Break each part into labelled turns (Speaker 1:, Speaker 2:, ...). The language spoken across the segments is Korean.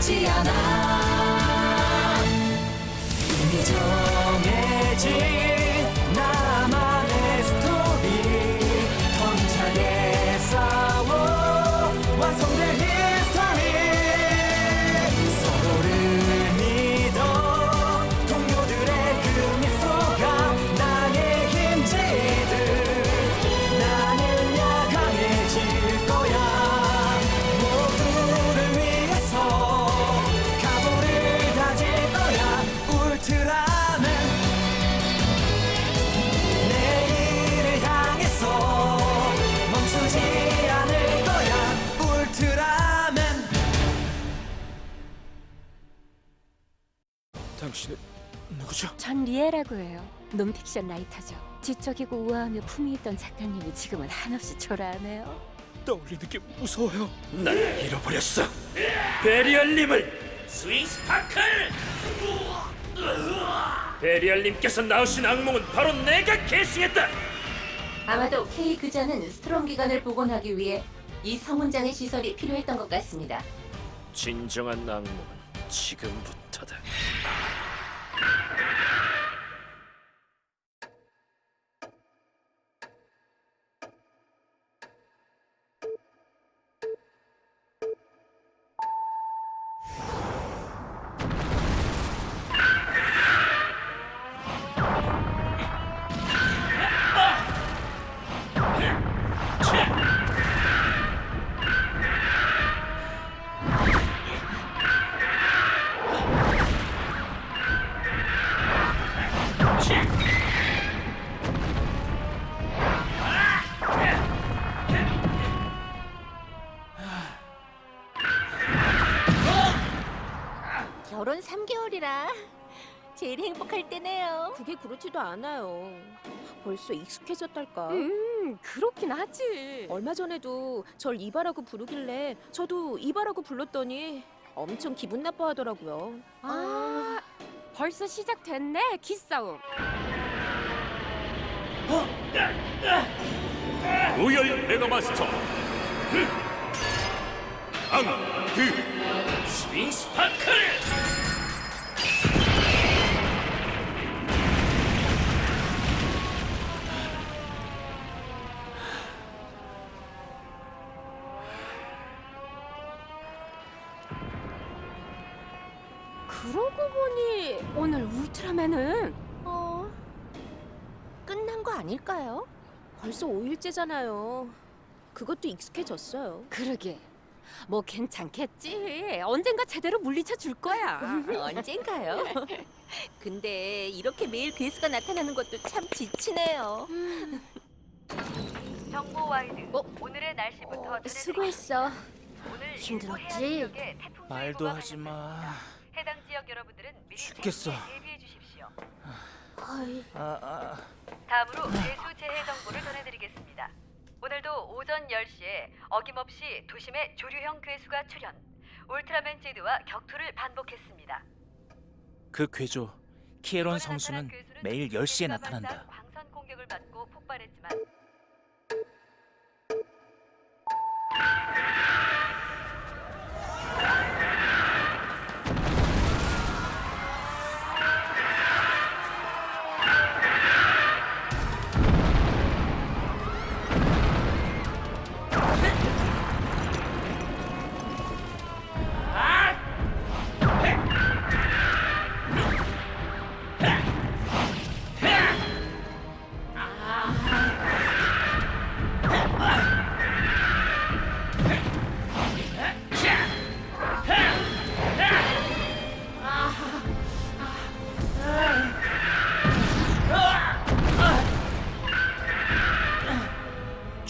Speaker 1: 아
Speaker 2: 당신은 누구죠?
Speaker 3: 전 리에라고 해요. 논픽션 라이터죠. 지적이고 우아하며 품위 있던 작가님이 지금은 한없이 초라하네요.
Speaker 2: 떠올리는 게 무서워요. 날 잃어버렸어. 베리얼님을 스윙 스파클. 베리얼님께서 나오신 악몽은 바로 내가 계승했다.
Speaker 4: 아마도 K 그자는 스트롬 기관을 복원하기 위해 이 성운장의 시설이 필요했던 것 같습니다.
Speaker 2: 진정한 악몽은 지금부터다.
Speaker 5: 그렇지도 않아요. 벌써 익숙해졌달까.
Speaker 3: 음, 그렇긴 하지.
Speaker 5: 얼마 전에도 절 이바라고 부르길래 저도 이바라고 불렀더니 엄청 기분 나빠하더라고요.
Speaker 3: 아, 벌써 시작됐네 기싸움.
Speaker 2: 우열 메가마스터. 강드 스윙 스파클.
Speaker 5: 벌써 5일째잖아요. 그것도 익숙해졌어요.
Speaker 3: 그러게. 뭐 괜찮겠지. 언젠가 제대로 물리쳐 줄 거야.
Speaker 4: 언젠가요? 근데 이렇게 매일 괴수가 나타나는 것도 참 지치네요.
Speaker 6: 정보 와이드.
Speaker 5: 어?
Speaker 6: 오늘의 날씨부터 전해드리겠습니다.
Speaker 5: 수고했어.
Speaker 6: 오늘
Speaker 3: 힘들었지?
Speaker 6: 일부 해안 지역에 태풍
Speaker 2: 말도 하지 마.
Speaker 6: 해당 지역 여러분들은 미리
Speaker 2: 죽겠어.
Speaker 6: 대비해 주십시오.
Speaker 5: 아이,
Speaker 2: 아, 아.
Speaker 6: 다음으로 예수 재해 정보를 전해드리겠습니다. 오늘도 오전 10시에 어김없이 도심에 조류형 괴수가 출현. 울트라맨 제드와 격투를 반복했습니다.
Speaker 7: 그 괴조 키에론 성수는 매일 10시에
Speaker 6: 괴수가
Speaker 7: 나타난다.
Speaker 6: 광선 공격을 받고 폭발했지만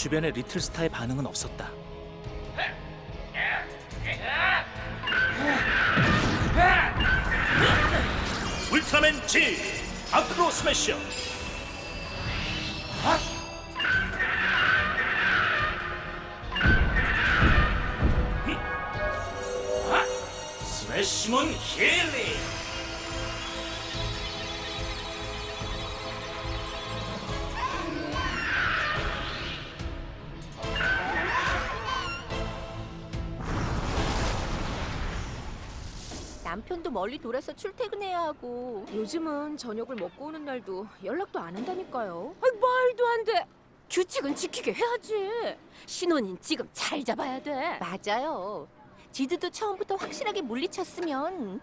Speaker 7: 주변에 리틀 스타의 반응은 없었다.
Speaker 2: 울트라맨 G 아크로 스매셔.
Speaker 4: 멀리 돌아서 출퇴근해야 하고 요즘은 저녁을 먹고 오는 날도 연락도 안 한다니까요. 아이 말도 안 돼.
Speaker 3: 규칙은 지키게 해야지. 신혼인 지금 잘 잡아야 돼.
Speaker 4: 맞아요. 지드도 처음부터 확실하게 물리쳤으면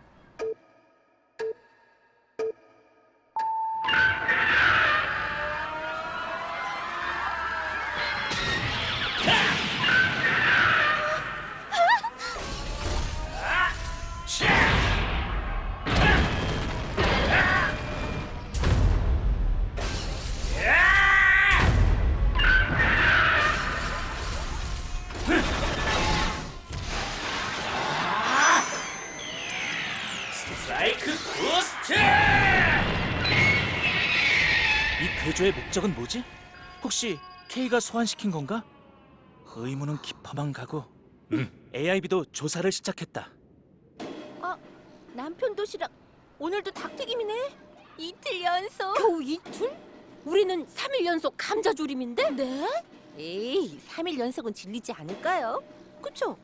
Speaker 7: 혹시 K가 소환시킨 건가? 의문은 깊어만 가고 AIB도 조사를 시작했다.
Speaker 4: 남편 도시락 오늘도 닭튀김이네. 이틀 연속.
Speaker 3: 겨우 이틀? 우리는 3일 연속 감자조림인데?
Speaker 4: 네? 에이, 3일 연속은 질리지 않을까요? 그쵸?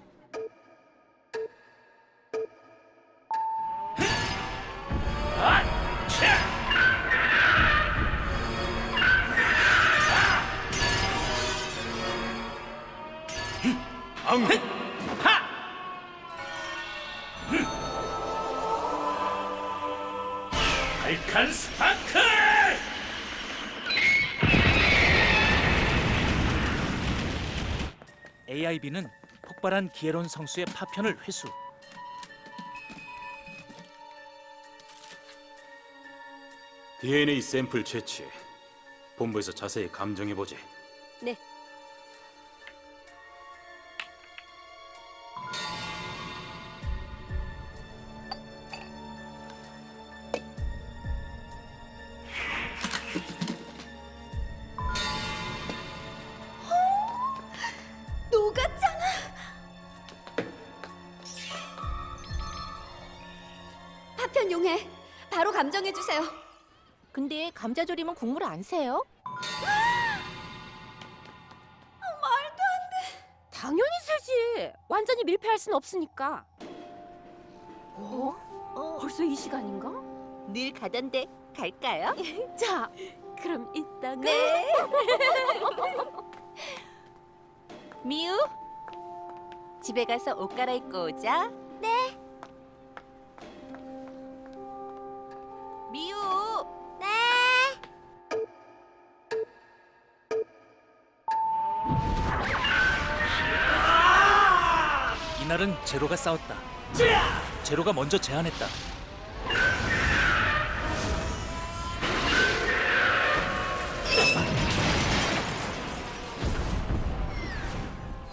Speaker 7: AIB는 폭발한 기에론 성수의 파편을 회수.
Speaker 8: DNA 샘플 채취. 본부에서 자세히 감정해 보지.
Speaker 3: 바로 감정해 주세요.
Speaker 4: 근데 감자조림은 국물 안 새요?
Speaker 3: 당연히 세지. 완전히 밀폐할 순 없으니까. 어?
Speaker 4: 어,
Speaker 3: 벌써 이 시간인가?
Speaker 4: 늘 가던데 갈까요?
Speaker 3: 자, 그럼 이따가.
Speaker 4: 네. 미우, 집에 가서 옷 갈아입고 오자.
Speaker 7: 이날은 제로가 싸웠다. 제로가 먼저 제안했다.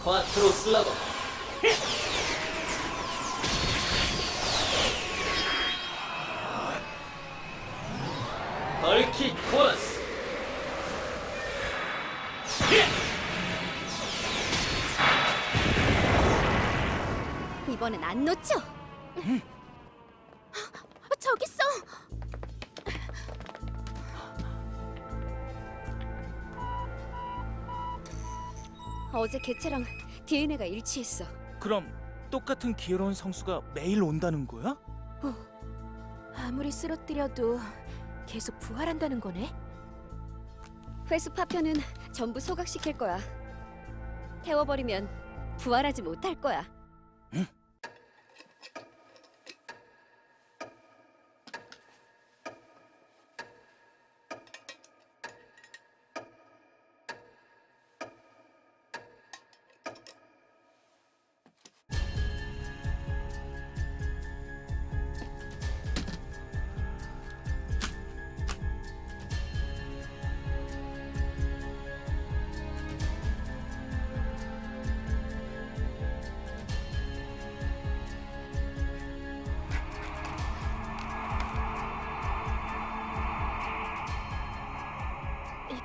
Speaker 9: 콰트로 슬라고 덜키 코러스
Speaker 3: 이번엔 안 놓쳐.
Speaker 4: 저기 있어.
Speaker 3: 어제 개체랑 DNA가 일치했어.
Speaker 7: 그럼 똑같은 기에론 성수가 매일 온다는 거야?
Speaker 4: 아무리 쓰러뜨려도 계속 부활한다는 거네.
Speaker 3: 회수 파편은 전부 소각시킬 거야. 태워버리면 부활하지 못할 거야.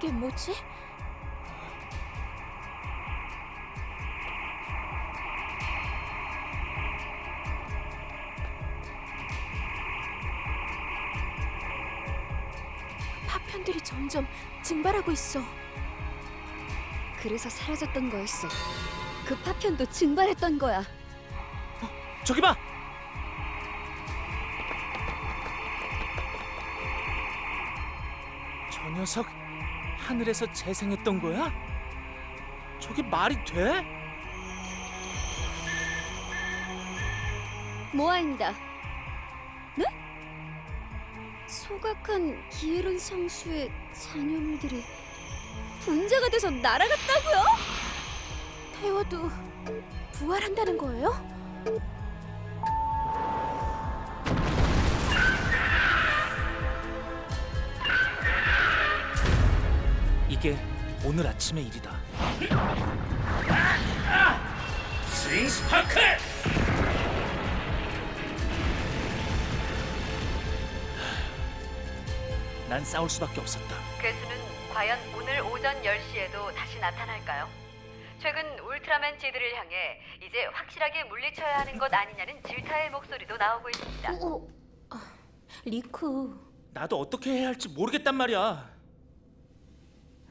Speaker 4: 이게 뭐지?
Speaker 5: 파편들이 점점 증발하고 있어.
Speaker 8: 그래서 사라졌던 거였어. 그 파편도 증발했던 거야.
Speaker 7: 어, 저기 봐! 저 녀석 하늘에서 재생했던 거야? 저게 말이 돼?
Speaker 8: 모아입니다. 네? 소각한 기에론 성수의 잔여물들이 분자가 돼서 날아갔다고요?
Speaker 5: 태워도 부활한다는 거예요?
Speaker 7: 오늘 아침의 일이다.
Speaker 2: 스윙 스파크!
Speaker 7: 난 싸울 수밖에 없었다.
Speaker 6: 괴수는 과연 오늘 오전 10시에도 다시 나타날까요? 최근 울트라맨 제드를 향해 이제 확실하게 물리쳐야 하는 것 아니냐는 질타의 목소리도 나오고 있습니다.
Speaker 5: 어, 아, 리쿠.
Speaker 7: 나도 어떻게 해야 할지 모르겠단 말이야.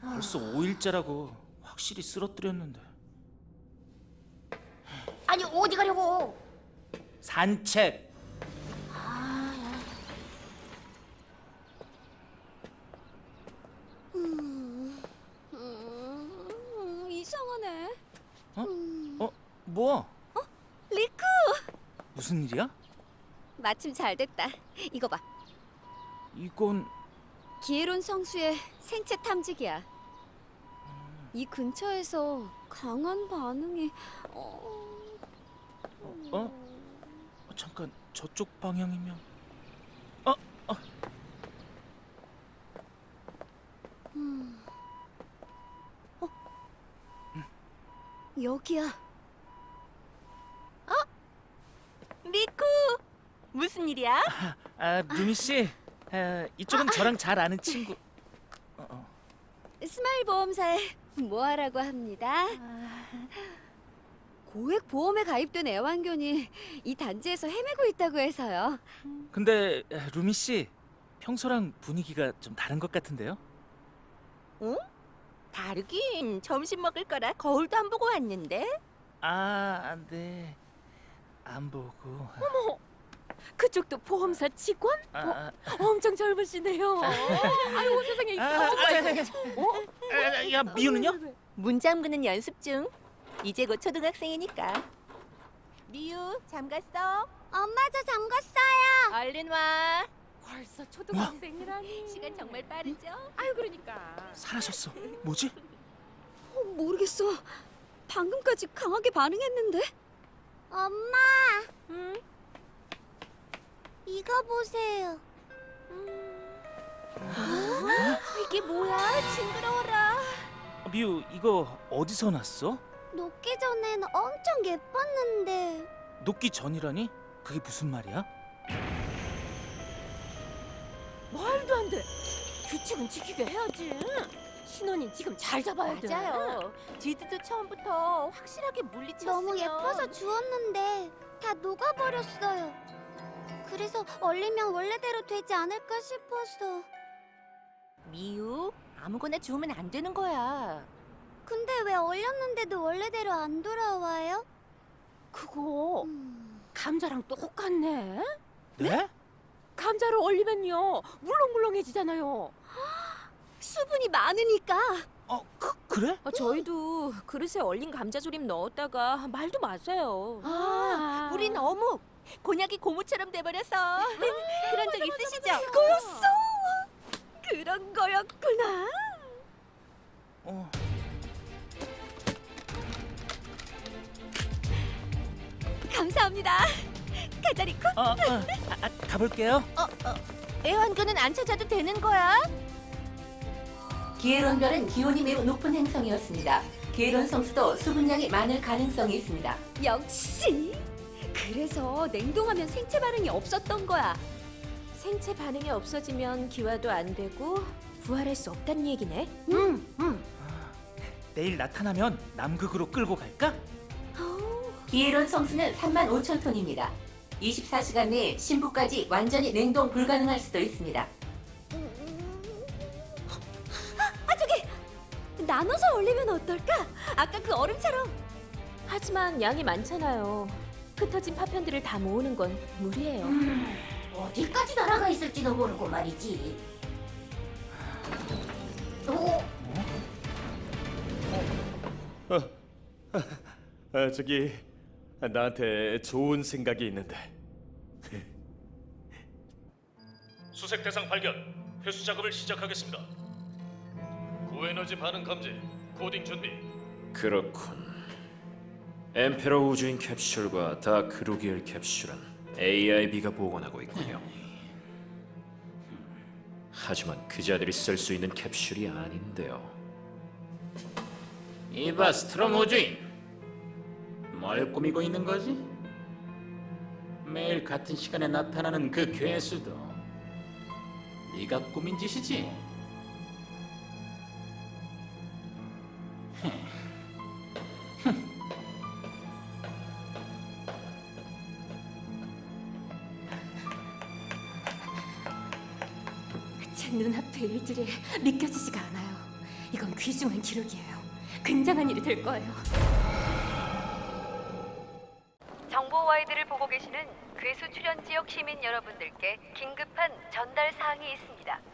Speaker 7: 벌써 5일째라고 확실히 쓰러뜨렸는데.
Speaker 8: 아니 어디 가려고?
Speaker 7: 산책.
Speaker 8: 음, 이상하네.
Speaker 7: 어? 뭐?
Speaker 8: 리쿠!
Speaker 7: 무슨 일이야?
Speaker 8: 마침 잘 됐다. 이거 봐.
Speaker 7: 이건
Speaker 8: 기에론 성수의 생체 탐지기야. 이 근처에서 강한 반응이 어...
Speaker 7: 어? 어, 잠깐 저쪽 방향이면 어? 어?
Speaker 8: 음. 어? 여기야.
Speaker 5: 리쿠! 무슨 일이야?
Speaker 7: 아, 루미 씨. 아, 이쪽은 저랑 잘 아는 친구. 어, 어.
Speaker 8: 스마일 보험사에 모아라고 합니다. 고액 보험에 가입된 애완견이 이 단지에서 헤매고 있다고 해서요.
Speaker 7: 근데 아, 루미 씨 평소랑 분위기가 좀 다른 것 같은데요?
Speaker 5: 다르긴 점심 먹을 거라 거울도 안 보고 왔는데.
Speaker 7: 아, 네. 안 보고.
Speaker 3: 그쪽도 보험사 직원?
Speaker 7: 아, 아,
Speaker 3: 엄청 젊으시네요. 아이고 세상에
Speaker 7: 아, 아, 아, 야, 미우는요?
Speaker 5: 문 잠그는 연습 중. 이제 곧 초등학생이니까. 미유, 잠갔어?
Speaker 8: 엄마 저 잠갔어요.
Speaker 5: 얼른 와.
Speaker 3: 벌써 초등학생이라니.
Speaker 5: 시간 정말 빠르죠?
Speaker 3: 아유 그러니까.
Speaker 7: 사라졌어. 뭐지?
Speaker 8: 어, 모르겠어. 방금까지 강하게 반응했는데. 엄마,
Speaker 5: 응?
Speaker 8: 이거 보세요.
Speaker 5: 이게 뭐야? 징그러워라.
Speaker 7: 미우, 이거 어디서 났어?
Speaker 8: 녹기 전엔 엄청 예뻤는데.
Speaker 7: 녹기 전이라니? 그게 무슨 말이야?
Speaker 3: 말도 안 돼. 규칙은 지키게 해야지. 신혼인 지금 잘 잡아야 돼.
Speaker 5: 맞아요. 지드도 처음부터 확실하게 물리쳤으면
Speaker 8: 너무 예뻐서 주웠는데 다 녹아버렸어요. 그래서 얼리면 원래대로 되지 않을까 싶어서.
Speaker 5: 미유, 아무거나 주우면 안 되는 거야.
Speaker 8: 근데 왜 얼렸는데도 원래대로 안 돌아와요?
Speaker 3: 그거
Speaker 8: 음,
Speaker 3: 감자랑 똑같네.
Speaker 7: 네?
Speaker 3: 감자를 얼리면요 물렁물렁해지잖아요.
Speaker 8: 수분이 많으니까.
Speaker 7: 어, 그, 그래?
Speaker 5: 아, 저희도 그릇에 얼린 감자조림 넣었다가 말도 마세요.
Speaker 3: 아,
Speaker 5: 우린 어묵, 곤약이 고무처럼 돼버려서 그런 적 있으시죠?
Speaker 8: 그거였어. 그런 거였구나.
Speaker 7: 어.
Speaker 8: 감사합니다. 가자리코.
Speaker 7: 어, 어, 아, 아, 가볼게요.
Speaker 5: 애완견은 안 찾아도 되는 거야?
Speaker 4: 기에론별은 기온이 매우 높은 행성이었습니다. 기에론 성수도 수분량이 많을 가능성이 있습니다.
Speaker 8: 역시. 그래서 냉동하면 생체 반응이 없었던 거야.
Speaker 5: 생체 반응이 없어지면 기화도 안 되고 부활할 수 없다는 얘기네.
Speaker 3: 응, 응.
Speaker 7: 내일 나타나면 남극으로 끌고 갈까?
Speaker 4: 기에론 성수는 3만 5천 톤입니다. 24시간 내에 신부까지 완전히 냉동 불가능할 수도 있습니다.
Speaker 8: 나눠서 올리면 어떨까? 아까 그 얼음처럼.
Speaker 5: 하지만 양이 많잖아요. 흩어진 파편들을 다 모으는 건 무리예요.
Speaker 4: 어디까지 날아가 있을지도 모르고 말이지. 오,
Speaker 10: 아, 저기 나한테 좋은 생각이 있는데
Speaker 2: 수색 대상 발견. 회수 작업을 시작하겠습니다.
Speaker 10: 고에너지 반응 감지 코딩 준비
Speaker 11: 그렇군. 엠페러 우주인 캡슐과 다 크루기엘 캡슐은 AIB가 보관하고 있군요. 하지만 그자들이 쓸 수 있는 캡슐이 아닌데요. 이봐 스트롱 우주인, 뭘 꾸미고 있는 거지? 매일 같은 시간에 나타나는 그 괴수도 네가 꾸민 짓이지?
Speaker 3: 귀중한 기록이에요. 굉장한 일이 될 거예요.
Speaker 6: 정보 와이드를 보고 계시는 괴수 출연 지역 시민 여러분들께 긴급한 전달 사항이 있습니다.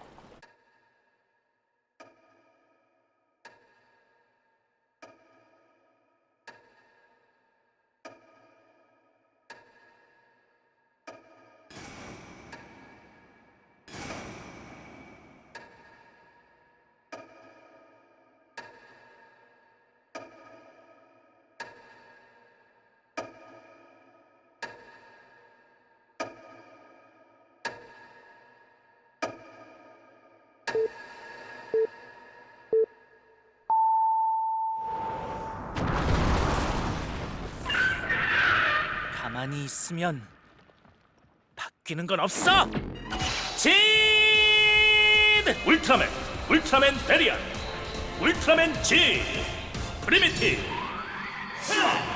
Speaker 7: 가만히 있으면 바뀌는 건 없어.
Speaker 2: 진! 울트라맨, 울트라맨 베리안, 울트라맨 진, 프리미티. 울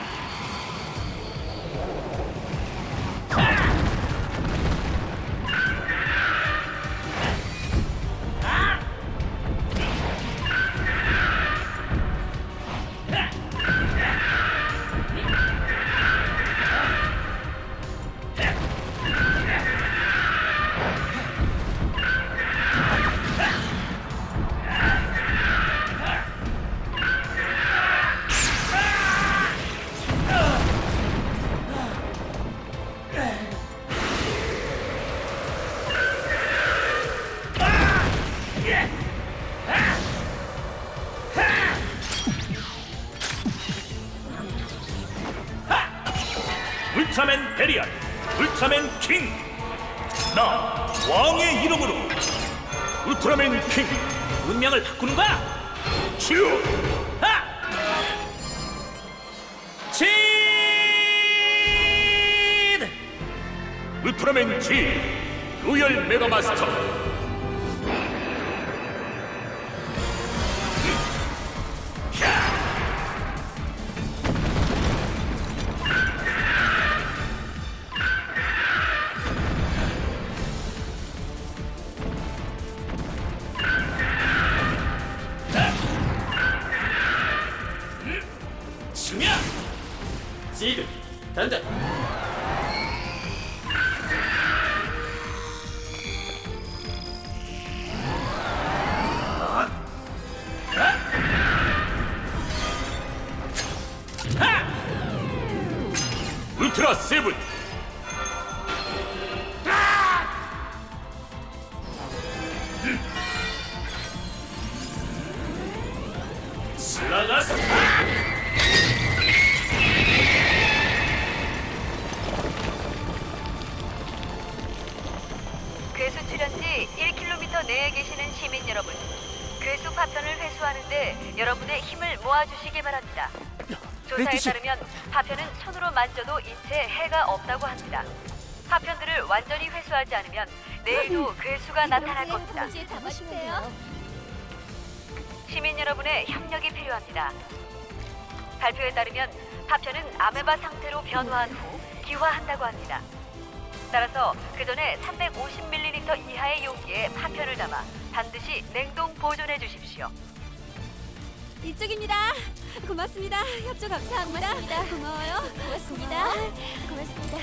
Speaker 2: 베리안, 울트라맨 킹. 나 왕의 이름으로 울트라맨 킹 운명을 바꾸는 거야. 치유. 하! 진! 울트라맨 진, 로열 메가마스터.
Speaker 6: 수 출연지 1km 내에 계시는 시민 여러분, 괴수 파편을 회수하는데 여러분의 힘을 모아주시기 바랍니다. 조사에
Speaker 7: 레드씨.
Speaker 6: 따르면 파편은 손으로 만져도 인체에 해가 없다고 합니다. 파편들을 완전히 회수하지 않으면 내일도 괴수가 나타날 겁니다.
Speaker 8: 봉지에 담아주세요.
Speaker 6: 시민 여러분의 협력이 필요합니다. 발표에 따르면 파편은 아메바 상태로 변화한 후 기화한다고 합니다. 따라서 그 전에 350ml 이하의 용기에 파편을 담아 반드시 냉동 보존해 주십시오.
Speaker 12: 이쪽입니다. 고맙습니다. 협조 감사합니다. 고마워요. 고맙습니다. 고맙습니다.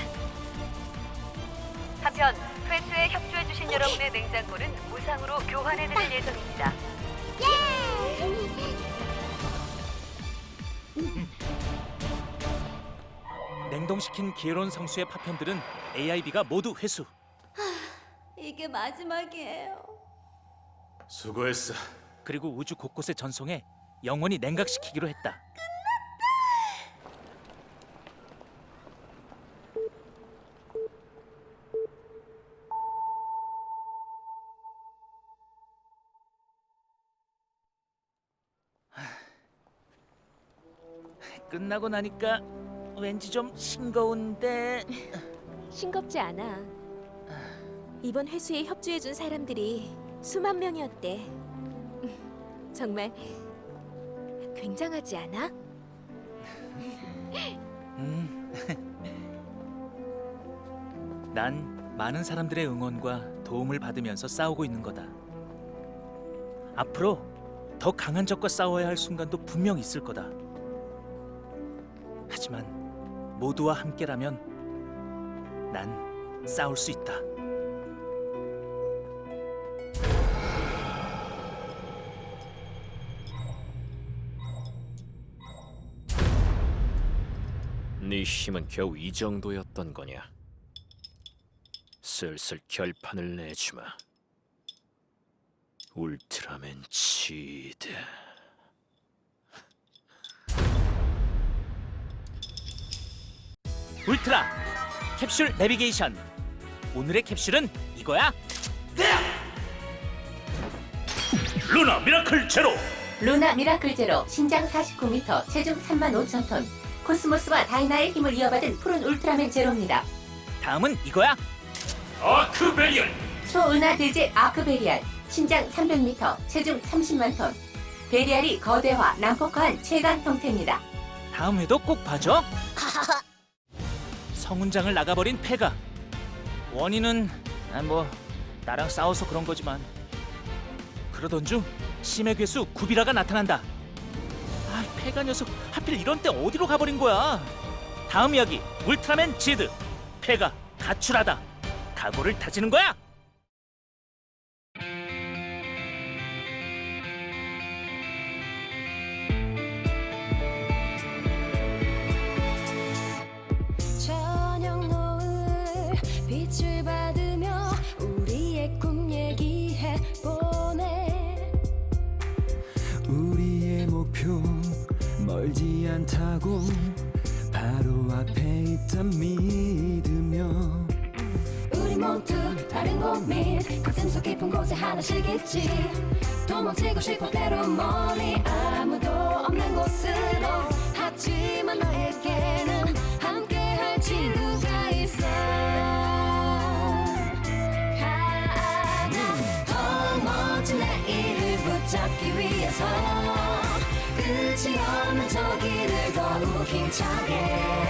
Speaker 6: 한편 회수에 협조해 주신 여러분의 냉장고는 무상으로 교환해 드릴 예정입니다.
Speaker 7: 냉동시킨 기에론 성수의 파편들은 AIB가 모두 회수.
Speaker 12: 이게 마지막이에요.
Speaker 13: 수고했어.
Speaker 7: 그리고 우주 곳곳에 전송해 영원히 냉각시키기로 했다. 끝나고 나니까 왠지 좀 싱거운데
Speaker 5: 싱겁지 않아. 이번 회수에 협조해준 사람들이 수만 명이었대. 정말 굉장하지 않아?
Speaker 7: 음. 난 많은 사람들의 응원과 도움을 받으면서 싸우고 있는 거다. 앞으로 더 강한 적과 싸워야 할 순간도 분명 있을 거다. 하지만 모두와 함께라면 난 싸울 수 있다.
Speaker 11: 네 힘은 겨우 이 정도였던 거냐? 슬슬 결판을 내주마. 울트라맨 치드.
Speaker 7: 울트라 캡슐 내비게이션. 오늘의 캡슐은 이거야.
Speaker 2: 루나 미라클 제로
Speaker 4: 루나 미라클 제로 신장 49m, 체중 3만 5천 톤. 코스모스와 다이나의 힘을 이어받은 푸른 울트라맨 제로입니다.
Speaker 7: 다음은 이거야.
Speaker 2: 아크베리언
Speaker 4: 초은하 대제 아크베리알 신장 300m, 체중 30만 톤. 베리알이 거대화, 난폭한 최강 형태입니다.
Speaker 7: 다음 회도 꼭 봐줘. 성훈장을 나가버린 패가 원인은 아, 뭐 나랑 싸워서 그런 거지만 그러던 중 심해 괴수 구비라가 나타난다. 아, 패가 녀석 하필 이런 때 어디로 가버린 거야? 다음 이야기 울트라맨 지드 패가 가출하다 각오를 다지는 거야.
Speaker 1: 않다고 바로 앞에 있다 믿으며
Speaker 12: 우리 모두 다른 고민 가슴 속 깊은 곳에 하나씩 있지. 도망치고 싶어 때로 멀리 아무도 없는 곳으로. 하지만 나에게는 끝이